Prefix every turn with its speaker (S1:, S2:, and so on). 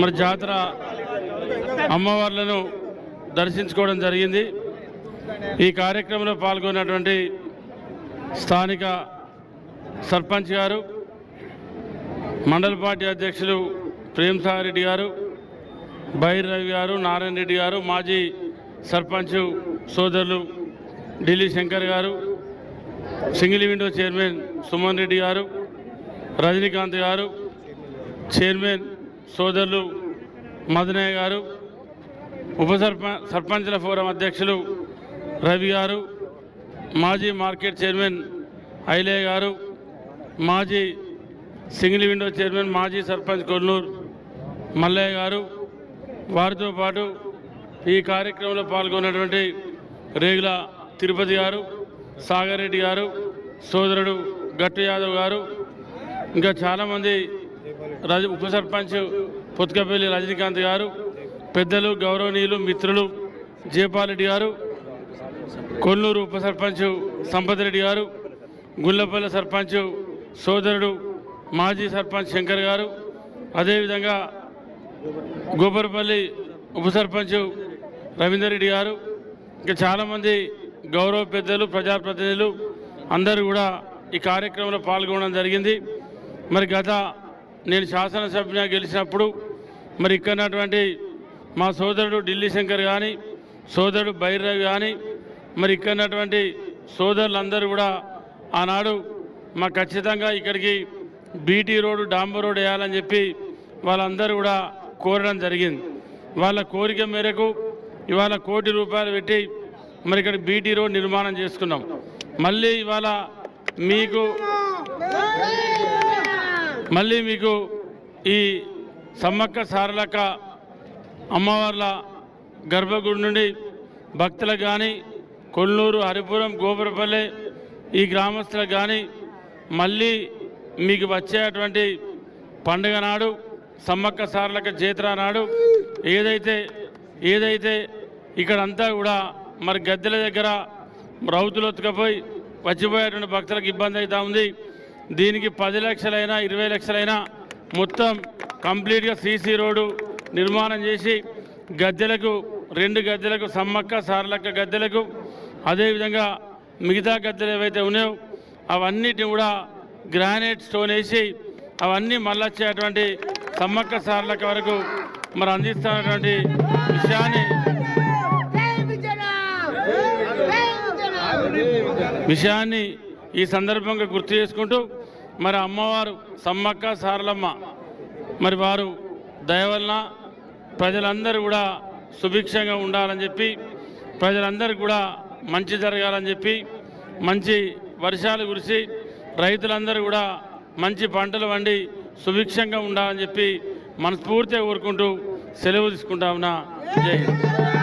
S1: మరి జాతర అమ్మవార్లను దర్శించుకోవడం జరిగింది. ఈ కార్యక్రమంలో పాల్గొన్నటువంటి స్థానిక సర్పంచ్ గారు మండల పార్టీ అధ్యక్షులు ప్రేమ్ రెడ్డి గారు బైర్ రవి గారు నారాయణ రెడ్డి గారు మాజీ సర్పంచ్ సోదరులు Delhi Shankar garu single window chairman Suman Reddy garu Rajinikanth garu chairman సోదరులు మదనయ్య గారు ఉప సర్పంచ్ల ఫోరం అధ్యక్షులు రవి గారు మాజీ మార్కెట్ చైర్మన్ ఐలయ్య గారు మాజీ సింగిల్ విండో చైర్మన్ మాజీ సర్పంచ్ కొల్లూరు మల్లయ్య గారు వారితో పాటు ఈ కార్యక్రమంలో పాల్గొన్నటువంటి రేగుల తిరుపతి గారు సాగర్ రెడ్డి గారు సోదరుడు గట్టు యాదవ్ గారు ఇంకా చాలామంది రజ ఉప సర్పంచ్ పొత్తుకపల్లి రజనీకాంత్ గారు పెద్దలు గౌరవనీయులు మిత్రులు జయపాలరెడ్డి గారు కొల్లూరు ఉప సర్పంచ్ సంపతిరెడ్డి గారు గుల్లపల్లి సర్పంచ్ సోదరుడు మాజీ సర్పంచ్ శంకర్ గారు అదేవిధంగా గోపరపల్లి ఉప సర్పంచ్ రవీందర్ రెడ్డి గారు ఇంకా చాలామంది గౌరవ పెద్దలు ప్రజాప్రతినిధులు అందరూ కూడా ఈ కార్యక్రమంలో పాల్గొనడం జరిగింది. మరి గత నేను శాసనసభ్యునిగా గెలిచినప్పుడు మరి ఇక్కడ ఉన్నటువంటి మా సోదరుడు ఢిల్లీ శంకర్ కానీ సోదరుడు బైర్రవి కానీ మరి ఇక్కడ ఉన్నటువంటి సోదరులందరూ కూడా ఆనాడు మా ఖచ్చితంగా ఇక్కడికి బీటీ రోడ్డు డాంబర్ రోడ్ వేయాలని చెప్పి వాళ్ళందరూ కూడా కోరడం జరిగింది. వాళ్ళ కోరిక మేరకు ఇవాళ కోటి రూపాయలు పెట్టి మరి ఇక్కడ బీటీ రోడ్ నిర్మాణం చేసుకున్నాం. మళ్ళీ ఇవాళ మీకు మళ్ళీ మీకు ఈ సమ్మక్క సారలక అమ్మవార్ల గర్భగుడి నుండి భక్తులకు కానీ కొల్లూరు హరిపురం గోపురపల్లె ఈ గ్రామస్తులకు కానీ మళ్ళీ మీకు వచ్చేటువంటి పండుగ నాడు సమ్మక్క సారలక జాతర నాడు ఏదైతే ఏదైతే ఇక్కడంతా కూడా మరి గద్దెల దగ్గర రౌతులు ఎత్తుకపోయి వచ్చిపోయేటువంటి భక్తులకు ఇబ్బంది అవుతా ఉంది. దీనికి పది లక్షలైనా ఇరవై లక్షలైనా మొత్తం కంప్లీట్గా సీసీ రోడ్డు నిర్మాణం చేసి గద్దెలకు రెండు గద్దెలకు సమ్మక్క సారలక్క గద్దెలకు అదేవిధంగా మిగతా గద్దెలు ఏవైతే ఉన్నాయో అవన్నిటిని కూడా గ్రానైట్ స్టోన్ వేసి అవన్నీ మళ్ళొచ్చేటువంటి సమ్మక్క సారలక్క వరకు మరి అందిస్తున్నటువంటి విషయాన్ని విషయాన్ని ఈ సందర్భంగా గుర్తు చేసుకుంటూ మరి అమ్మవారు సమ్మక్క సారలమ్మ మరి వారు దయవలన ప్రజలందరూ కూడా సుభిక్షంగా ఉండాలని చెప్పి ప్రజలందరూ కూడా మంచి జరగాలని చెప్పి మంచి వర్షాలు కురిసి రైతులందరూ కూడా మంచి పంటలు వండి సుభిక్షంగా ఉండాలని చెప్పి మనస్ఫూర్తిగా కోరుకుంటూ సెలవు తీసుకుంటామన్నా జై హింద్.